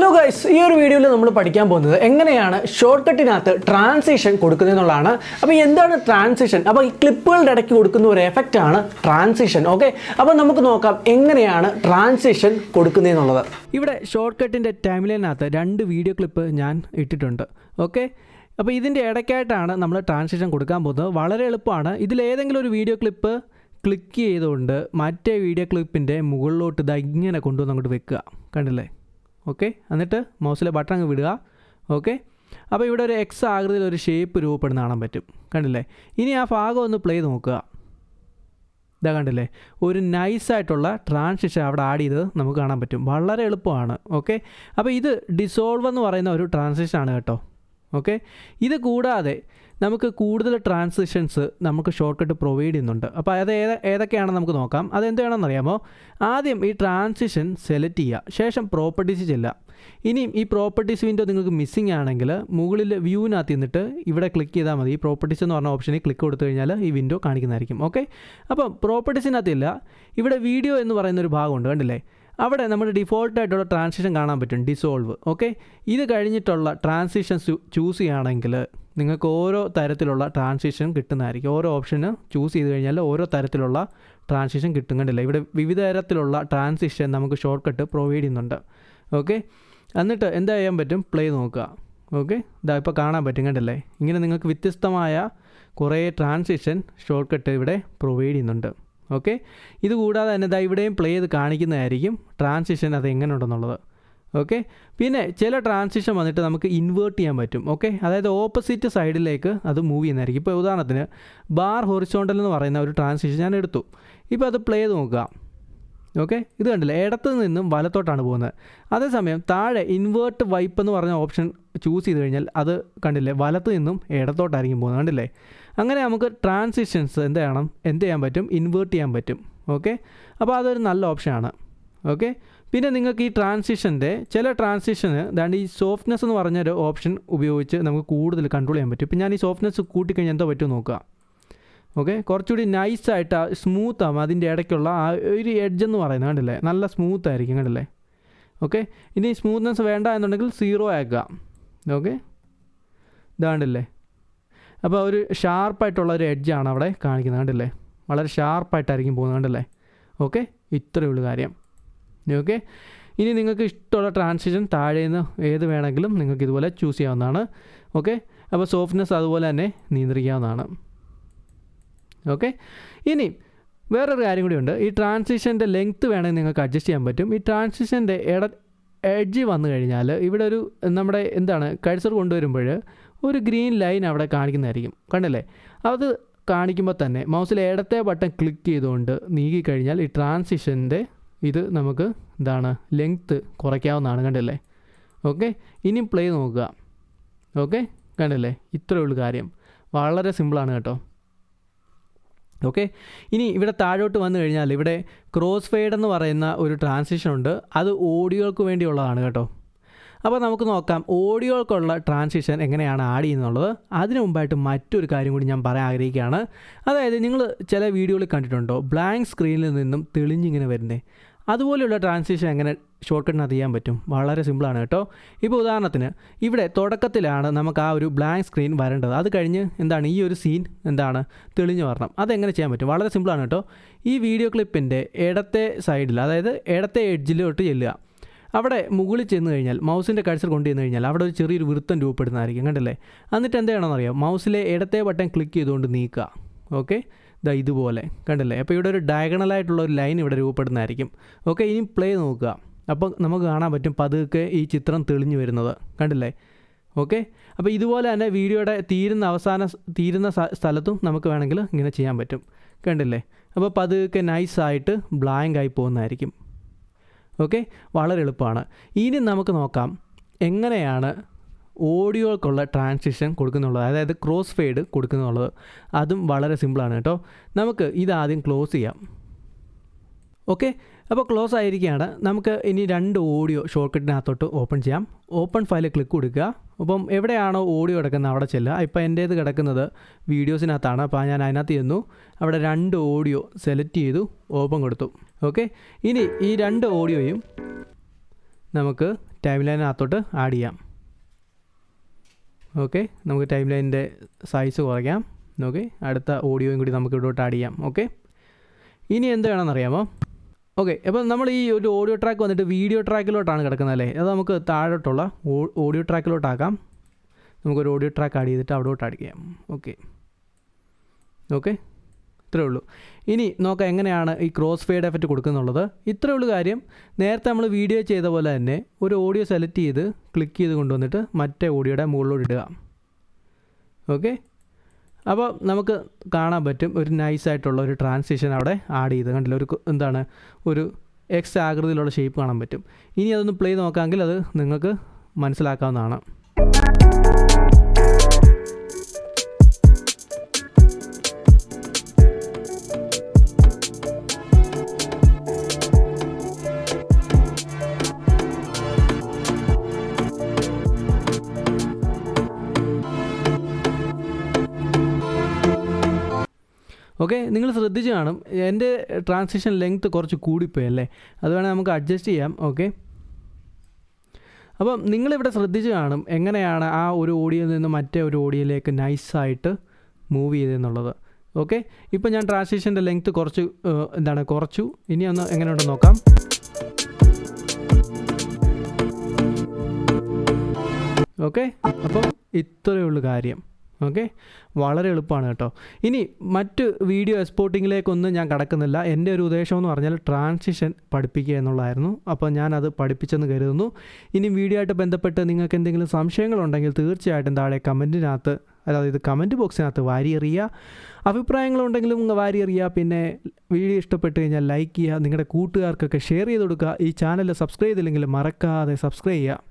Hello guys ഈ ഒരു വീഡിയോയിൽ നമ്മൾ പഠിക്കാൻ പോകുന്നത് എങ്ങനെയാണ് ഷോർട്ട് കട്ടിനകത്ത് ട്രാൻസിഷൻ കൊടുക്കുന്നത് എന്നുള്ളതാണ്. അപ്പോൾ എന്താണ് ട്രാൻസിഷൻ അപ്പോൾ ഈ ക്ലിപ്പുകളുടെ ഇടയ്ക്ക് കൊടുക്കുന്ന ഒരു എഫക്റ്റ് ആണ് ട്രാൻസിഷൻ ഓക്കെ അപ്പോൾ നമുക്ക് നോക്കാം എങ്ങനെയാണ് ട്രാൻസിഷൻ കൊടുക്കുന്നതെന്നുള്ളത് ഇവിടെ ഷോർട്ട് കട്ടിന്റെ ടൈംലൈനകത്ത് രണ്ട് വീഡിയോ ക്ലിപ്പ് ഞാൻ ഇട്ടിട്ടുണ്ട് ഓക്കെ അപ്പോൾ ഇതിന്റെ ഇടയ്ക്കായിട്ടാണ് നമ്മൾ ട്രാൻസിഷൻ കൊടുക്കാൻ പോകുന്നത്. വളരെ എളുപ്പമാണ്. ഇതിലേതെങ്കിലും ഒരു വീഡിയോ ക്ലിപ്പ് ക്ലിക്ക് ചെയ്തുകൊണ്ട് മറ്റേ വീഡിയോ ക്ലിപ്പിന്റെ മുകളിലോട്ട് ഇതാ ഇങ്ങനെ കൊണ്ടുവന്ന് അങ്ങോട്ട് വെക്കുക. കണ്ടില്ലേ? ഓക്കെ? എന്നിട്ട് മൗസിലെ ബട്ടൺ അങ്ങ് വിടുക. ഓക്കെ? അപ്പോൾ ഇവിടെ ഒരു എക്സ് ആകൃതിയിൽ ഒരു ഷേപ്പ് രൂപപ്പെടുന്ന കാണാൻ പറ്റും. കണ്ടില്ലേ? ഇനി ആ ഭാഗം ഒന്ന് പ്ലേ നോക്കുക. ഇതാ കണ്ടില്ലേ? ഒരു നൈസായിട്ടുള്ള ട്രാൻസിഷൻ അവിടെ ആഡ് ചെയ്തത് നമുക്ക് കാണാൻ പറ്റും. വളരെ എളുപ്പമാണ്. ഓക്കെ? അപ്പോൾ ഇത് ഡിസോൾവ് എന്ന് പറയുന്ന ഒരു ട്രാൻസിഷനാണ് കേട്ടോ. ഓക്കെ? ഇത് കൂടാതെ നമുക്ക് കൂടുതൽ ട്രാൻസിഷൻസ് നമുക്ക് ഷോർട്ട് കട്ട് പ്രൊവൈഡ് ചെയ്യുന്നുണ്ട്. അപ്പോൾ അത് ഏത ഏതൊക്കെയാണെന്ന് നമുക്ക് നോക്കാം. അതെന്താണെന്ന് അറിയാമോ ആദ്യം ഈ ട്രാൻസിഷൻ സെലക്ട് ചെയ്യുക. ശേഷം പ്രോപ്പർട്ടീസ് ചെല്ലുക. ഇനിയും ഈ പ്രോപ്പർട്ടീസ് വിൻഡോ നിങ്ങൾക്ക് മിസ്സിംഗ് ആണെങ്കിൽ മുകളിൽ വ്യൂവിനകത്ത് നിന്നിട്ട് ഇവിടെ ക്ലിക്ക് ചെയ്താൽ മതി. ഈ പ്രോപ്പർട്ടീസ് എന്ന് പറഞ്ഞ ഓപ്ഷനിൽ ക്ലിക്ക് കൊടുത്തു കഴിഞ്ഞാൽ ഈ വിൻഡോ കാണിക്കുന്നതായിരിക്കും. ഓക്കെ അപ്പം പ്രോപ്പർട്ടീസിനകത്തില്ല ഇവിടെ വീഡിയോ എന്ന് പറയുന്ന ഒരു ഭാഗമുണ്ട് കണ്ടില്ലേ? അവിടെ നമ്മുടെ ഡിഫോൾട്ടായിട്ടുള്ള ട്രാൻസിഷൻ കാണാൻ പറ്റും. ഡിസോൾവ് ഓക്കെ ഇത് കഴിഞ്ഞിട്ടുള്ള ട്രാൻസിഷൻസ് ചൂസ് ചെയ്യുകയാണെങ്കിൽ നിങ്ങൾക്ക് ഓരോ തരത്തിലുള്ള ട്രാൻസിഷൻ കിട്ടുന്നതായിരിക്കും. ഓരോ ഓപ്ഷന് ചൂസ് ചെയ്ത് കഴിഞ്ഞാൽ ഓരോ തരത്തിലുള്ള ട്രാൻസിഷൻ കിട്ടുന്നുണ്ടല്ലോ. ഇവിടെ വിവിധ തരത്തിലുള്ള ട്രാൻസിഷൻ നമുക്ക് ഷോർട്ട് കട്ട് പ്രൊവൈഡ് ചെയ്യുന്നുണ്ട്. ഓക്കെ എന്നിട്ട് എന്താ ചെയ്യാൻ പറ്റും? പ്ലേ നോക്കുക. ഓക്കെ ഇതാ ഇപ്പോൾ കാണാൻ പറ്റും കണ്ടല്ലേ? ഇങ്ങനെ നിങ്ങൾക്ക് വ്യത്യസ്തമായ കുറേ ട്രാൻസിഷൻ ഷോർട്ട് കട്ട് ഇവിടെ പ്രൊവൈഡ് ചെയ്യുന്നുണ്ട്. ഓക്കെ ഇതുകൂടാതെ തന്നെ ഇതാ ഇവിടെയും പ്ലേ ചെയ്ത് കാണിക്കുന്നതായിരിക്കും ട്രാൻസിഷൻ അത് എങ്ങനെ ഉണ്ടെന്നുള്ളത് ഓക്കെ? പിന്നെ ചില ട്രാൻസിഷൻ വന്നിട്ട് നമുക്ക് ഇൻവേർട്ട് ചെയ്യാൻ പറ്റും. ഓക്കെ? അതായത് ഓപ്പോസിറ്റ് സൈഡിലേക്ക് അത് മൂവ് ചെയ്യുന്നതായിരിക്കും. ഇപ്പോൾ ഉദാഹരണത്തിന് ബാർ ഹൊറിസോണ്ടൽ എന്ന് പറയുന്ന ഒരു ട്രാൻസിഷൻ ഞാൻ എടുത്തു. ഇപ്പോൾ അത് പ്ലേ ചെയ്ത് നോക്കുക. ഓക്കെ? ഇത് കണ്ടില്ലേ? ഇടത്ത് നിന്നും വലത്തോട്ടാണ് പോകുന്നത്. അതേസമയം താഴെ ഇൻവേർട്ട് വൈപ്പ് എന്ന് പറഞ്ഞ ഓപ്ഷൻ ചൂസ് ചെയ്ത് കഴിഞ്ഞാൽ അത് കണ്ടില്ലേ? വലത്ത് നിന്നും ഇടത്തോട്ടായിരിക്കും പോകുന്നത്. കണ്ടില്ലേ? അങ്ങനെ നമുക്ക് ട്രാൻസിഷൻസ് എന്ത് ചെയ്യണം? എന്ത് ചെയ്യാൻ പറ്റും? ഇൻവേർട്ട് ചെയ്യാൻ പറ്റും. ഓക്കെ? അപ്പോൾ അതൊരു നല്ല ഓപ്ഷനാണ് ഓക്കെ? പിന്നെ നിങ്ങൾക്ക് ഈ ട്രാൻസിഷന്റെ ചില ട്രാൻസിഷന് അതാണ്ട് ഈ സോഫ്റ്റ്നെസ് എന്ന് പറഞ്ഞൊരു ഓപ്ഷൻ ഉപയോഗിച്ച് നമുക്ക് കൂടുതൽ കൺട്രോൾ ചെയ്യാൻ പറ്റും. ഇപ്പം ഞാൻ ഈ സോഫ്റ്റ്നെസ് കൂട്ടിക്കഴിഞ്ഞാൽ എന്തോ പറ്റുമോ നോക്കുക. ഓക്കെ? കുറച്ചുകൂടി നൈസായിട്ട് സ്മൂത്ത് ആവും അതിന്റെ ഇടയ്ക്കുള്ള ആ ഒരു എഡ്ജ് എന്ന് പറയുന്നത് കണ്ടില്ലേ? നല്ല സ്മൂത്ത് ആയിരിക്കും കണ്ടില്ലേ? ഓക്കെ? ഇനി സ്മൂത്ത്നെസ് വേണ്ട എന്നുണ്ടെങ്കിൽ സീറോ ആക്കുക. ഓക്കെ? ഇതാണ്ടില്ലേ അപ്പോൾ ഒരു ഷാർപ്പായിട്ടുള്ള ഒരു എഡ്ജാണ് അവിടെ കാണിക്കുന്നത് കണ്ടില്ലേ? വളരെ ഷാർപ്പായിട്ടായിരിക്കും പോകുന്നത് കണ്ടില്ലേ? ഓക്കെ? ഇത്രയേ ഉള്ളൂ കാര്യം. ഓക്കെ ഇനി നിങ്ങൾക്ക് ഇഷ്ടമുള്ള ട്രാൻസിഷൻ താഴെ നിന്ന് ഏത് വേണമെങ്കിലും നിങ്ങൾക്ക് ഇതുപോലെ ചൂസ് ചെയ്യാവുന്നതാണ്. ഓക്കെ അപ്പോൾ സോഫ്റ്റ്നെസ് അതുപോലെ തന്നെ നിയന്ത്രിക്കാവുന്നതാണ്. ഓക്കെ ഇനി വേറൊരു കാര്യം കൂടിയുണ്ട് ഈ ട്രാൻസിഷന്റെ ലെങ്ത്ത് വേണമെങ്കിൽ നിങ്ങൾക്ക് അഡ്ജസ്റ്റ് ചെയ്യാൻ പറ്റും. ഈ ട്രാൻസിഷന്റെ ഇട എഡ്ജ് വന്നു കഴിഞ്ഞാൽ ഇവിടെ ഒരു നമ്മുടെ എന്താണ് കഴ്സർ കൊണ്ടുവരുമ്പോൾ ഒരു ഗ്രീൻ ലൈൻ അവിടെ കാണിക്കുന്നതായിരിക്കും. കണ്ടില്ലേ? അത് കാണിക്കുമ്പോൾ തന്നെ മൗസിൽ ഇടത്തെ ബട്ടൺ ക്ലിക്ക് ചെയ്തുകൊണ്ട് നീക്കിക്കഴിഞ്ഞാൽ ഈ ട്രാൻസിഷന്റെ ഇത് നമുക്ക് എന്താണ് ലെങ്ത്ത് കുറയ്ക്കാവുന്നതാണ് കണ്ടില്ലേ? ഓക്കെ ഇനി പ്ലേ നോക്കുക. ഓക്കെ കണ്ടില്ലേ? ഇത്രയേ ഉള്ളൂ കാര്യം. വളരെ സിമ്പിളാണ് കേട്ടോ. ഓക്കെ ഇനി ഇവിടെ താഴോട്ട് വന്നു കഴിഞ്ഞാൽ ഇവിടെ ക്രോസ് ഫെയ്ഡ് എന്ന് പറയുന്ന ഒരു ട്രാൻസിഷൻ ഉണ്ട്. അത് ഓഡിയോൾക്ക് വേണ്ടിയുള്ളതാണ് കേട്ടോ. അപ്പോൾ നമുക്ക് നോക്കാം ഓഡിയോൾക്കുള്ള ട്രാൻസിഷൻ എങ്ങനെയാണ് ആഡ് ചെയ്യുന്നുള്ളത് അതിനു മുമ്പായിട്ട് മറ്റൊരു കാര്യം കൂടി ഞാൻ പറയാൻ ആഗ്രഹിക്കുകയാണ്. അതായത് നിങ്ങൾ ചില വീഡിയോയിൽ കണ്ടിട്ടുണ്ടോ? ബ്ലാങ്ക് സ്ക്രീനിൽ നിന്നും തെളിഞ്ഞിങ്ങനെ വരുന്നത് അതുപോലെയുള്ള ട്രാൻസിഷൻ എങ്ങനെ ഷോർട്ട് ചെയ്യാൻ പറ്റും? വളരെ സിമ്പിളാണ് കേട്ടോ. ഇപ്പോൾ ഉദാഹരണത്തിന് ഇവിടെ തുടക്കത്തിലാണ് നമുക്ക് ആ ഒരു ബ്ലാങ്ക് സ്ക്രീൻ വരേണ്ടത്. അത് കഴിഞ്ഞ് എന്താണ്? ഈ ഒരു സീൻ എന്താണ്? തെളിഞ്ഞു വരണം. അതെങ്ങനെ ചെയ്യാൻ പറ്റും? വളരെ സിമ്പിളാണ് കേട്ടോ. ഈ വീഡിയോ ക്ലിപ്പിന്റെ ഇടത്തെ സൈഡിൽ അതായത് ഇടത്തെ എഡ്ജിലോട്ട് ചെല്ലുക. അവിടെ മുകളിൽ ചെന്ന് കഴിഞ്ഞാൽ മൗസിന്റെ കഴ്സർ കൊണ്ടു ചെന്ന് കഴിഞ്ഞാൽ അവിടെ ഒരു ചെറിയൊരു വൃത്തം രൂപപ്പെടുന്നതായിരിക്കും. കണ്ടല്ലേ? എന്നിട്ട് എന്ത് ചെയ്യണമെന്ന് അറിയാം മൗസിലെ ഇടത്തെ ബട്ടൺ ക്ലിക്ക് ചെയ്തുകൊണ്ട് നീക്കുക. ഓക്കെ ഇതാ ഇതുപോലെ. കണ്ടില്ലേ? അപ്പോൾ ഇവിടെ ഒരു ഡയഗണലായിട്ടുള്ള ഒരു ലൈൻ ഇവിടെ രൂപപ്പെടുന്നതായിരിക്കും. ഓക്കെ ഇനി പ്ലേ നോക്കുക. അപ്പോൾ നമുക്ക് കാണാൻ പറ്റും പതുക്കെ ഈ ചിത്രം തെളിഞ്ഞു വരുന്നത്. കണ്ടില്ലേ? ഓക്കെ അപ്പോൾ ഇതുപോലെ തന്നെ വീഡിയോയുടെ തീരുന്ന അവസാന തീരുന്ന സ്ഥലത്തും നമുക്ക് വേണമെങ്കിൽ ഇങ്ങനെ ചെയ്യാൻ പറ്റും. കണ്ടില്ലേ? അപ്പോൾ പതുക്കെ നൈസായിട്ട് ബ്ലാങ്ക് ആയി പോകുന്നതായിരിക്കും. ഓക്കെ വളരെ എളുപ്പമാണ്. ഇനി നമുക്ക് നോക്കാം. എങ്ങനെയാണ് ഓഡിയോക്കുള്ള ട്രാൻസിഷൻ കൊടുക്കുന്നുള്ളത് അതായത് ക്രോസ് ഫെയ്ഡ് കൊടുക്കുന്നുള്ളത് അതും വളരെ സിമ്പിളാണ് കേട്ടോ. നമുക്ക് ഇതാദ്യം ക്ലോസ് ചെയ്യാം. ഓക്കെ അപ്പോൾ ക്ലോസ് ആയിരിക്കുകയാണ്. നമുക്ക് ഇനി രണ്ട് ഓഡിയോ ഷോർട്ട് കട്ടിനകത്തോട്ട് ഓപ്പൺ ചെയ്യാം ഓപ്പൺ ഫയൽ ക്ലിക്ക് കൊടുക്കുക. അപ്പം എവിടെയാണോ ഓഡിയോ കിടക്കുന്നത് അവിടെ ചെല്ലുക. ഇപ്പോൾ എന്റേത് കിടക്കുന്നത് വീഡിയോസിനകത്താണ് അപ്പോൾ ഞാൻ അതിനകത്ത് ചെന്നു. അവിടെ രണ്ട് ഓഡിയോ സെലക്ട് ചെയ്തു. ഓപ്പൺ കൊടുത്തു. ഓക്കെ ഇനി ഈ രണ്ട് ഓഡിയോയും നമുക്ക് ടൈം ലൈനകത്തോട്ട് ആഡ് ചെയ്യാം. ഓക്കെ നമുക്ക് ടൈം ലൈനിന്റെ സൈസ് കുറയ്ക്കാം. ഓക്കെ അടുത്ത ഓഡിയോയും കൂടി നമുക്ക് ഇവിടോട്ട് ആഡ് ചെയ്യാം. ഓക്കെ ഇനി എന്ത് വേണമെന്ന് അറിയാമോ ഓക്കെ അപ്പോൾ നമ്മൾ ഈ ഒരു ഓഡിയോ ട്രാക്ക് വന്നിട്ട് വീഡിയോ ട്രാക്കിലോട്ടാണ് കിടക്കുന്നത് അല്ലേ? അത് നമുക്ക് താഴോട്ടുള്ള ഓഡിയോ ട്രാക്കിലോട്ടാക്കാം നമുക്കൊരു ഓഡിയോ ട്രാക്ക് ആഡ് ചെയ്തിട്ട് അവിടോട്ട് ആഡ് ചെയ്യാം. ഓക്കെ ഓക്കെ ഇത്രേ ഉള്ളൂ. ഇനി നോക്കാം എങ്ങനെയാണ് ഈ ക്രോസ് ഫെയ്ഡ് എഫക്റ്റ് കൊടുക്കുന്നുള്ളത്. ഇത്രയേ ഉള്ളൂ കാര്യം. നേരത്തെ നമ്മൾ വീഡിയോ ചെയ്ത പോലെ തന്നെ ഒരു ഓഡിയോ സെലക്ട് ചെയ്ത് ക്ലിക്ക് ചെയ്ത് കൊണ്ടുവന്നിട്ട് മറ്റേ ഓഡിയോയുടെ മുകളിലോട്ട് ഇടുക. ഓക്കെ അപ്പോൾ നമുക്ക് കാണാൻ പറ്റും ഒരു നൈസായിട്ടുള്ള ഒരു ട്രാൻസിഷൻ അവിടെ ആഡ് ചെയ്ത്. കണ്ടില്ല? ഒരു എന്താണ്? ഒരു എക്സ് ആകൃതിയിലുള്ള ഷേപ്പ് കാണാൻ പറ്റും. ഇനി അതൊന്ന് പ്ലേ നോക്കാമെങ്കിൽ അത് നിങ്ങൾക്ക് മനസ്സിലാക്കാവുന്നതാണ്. ഓക്കെ നിങ്ങൾ ശ്രദ്ധിച്ച് കാണും. എന്റെ ട്രാൻസിഷൻ ലെങ്ത് കുറച്ച് കൂടിപ്പോയി അല്ലേ? അത് വേണേൽ നമുക്ക് അഡ്ജസ്റ്റ് ചെയ്യാം. ഓക്കെ. അപ്പം നിങ്ങളിവിടെ ശ്രദ്ധിച്ച് കാണും എങ്ങനെയാണ് ആ ഒരു ഓഡിയോയിൽ നിന്ന് മറ്റേ ഒരു ഓഡിയോയിലേക്ക് നൈസായിട്ട് മൂവ് ചെയ്തെന്നുള്ളത് ഓക്കെ ഇപ്പം ഞാൻ ട്രാൻസിഷന്റെ ലെങ്ത് കുറച്ച് എന്താണ് കുറച്ചു. ഇനി ഒന്ന് എങ്ങനെയുണ്ട് നോക്കാം. ഓക്കെ അപ്പം ഇത്രയേ ഉള്ളൂ കാര്യം. ഓക്കെ? വളരെ എളുപ്പമാണ് കേട്ടോ. ഇനി മറ്റ് വീഡിയോ എക്സ്പോർട്ടിങ്ങിലേക്കൊന്നും ഞാൻ കടക്കുന്നില്ല. എന്റെ ഒരു ഉദ്ദേശം എന്ന് പറഞ്ഞാൽ ട്രാൻസിഷൻ പഠിപ്പിക്കുക എന്നുള്ളതായിരുന്നു. അപ്പോൾ ഞാനത് പഠിപ്പിച്ചെന്ന് കരുതുന്നു. ഇനി വീഡിയോ ആയിട്ട് ബന്ധപ്പെട്ട് നിങ്ങൾക്ക് എന്തെങ്കിലും സംശയങ്ങളുണ്ടെങ്കിൽ തീർച്ചയായിട്ടും താഴെ കമന്റിനകത്ത് അതായത് കമന്റ് ബോക്സിനകത്ത് വാരി എറിയുക അഭിപ്രായങ്ങളുണ്ടെങ്കിലും വാരി എറിയുക പിന്നെ വീഡിയോ ഇഷ്ടപ്പെട്ട് കഴിഞ്ഞാൽ ലൈക്ക് ചെയ്യുക. നിങ്ങളുടെ കൂട്ടുകാർക്കൊക്കെ ഷെയർ ചെയ്ത് കൊടുക്കുക. ഈ ചാനൽ സബ്സ്ക്രൈബ് ചെയ്തില്ലെങ്കിൽ മറക്കാതെ സബ്സ്ക്രൈബ് ചെയ്യുക.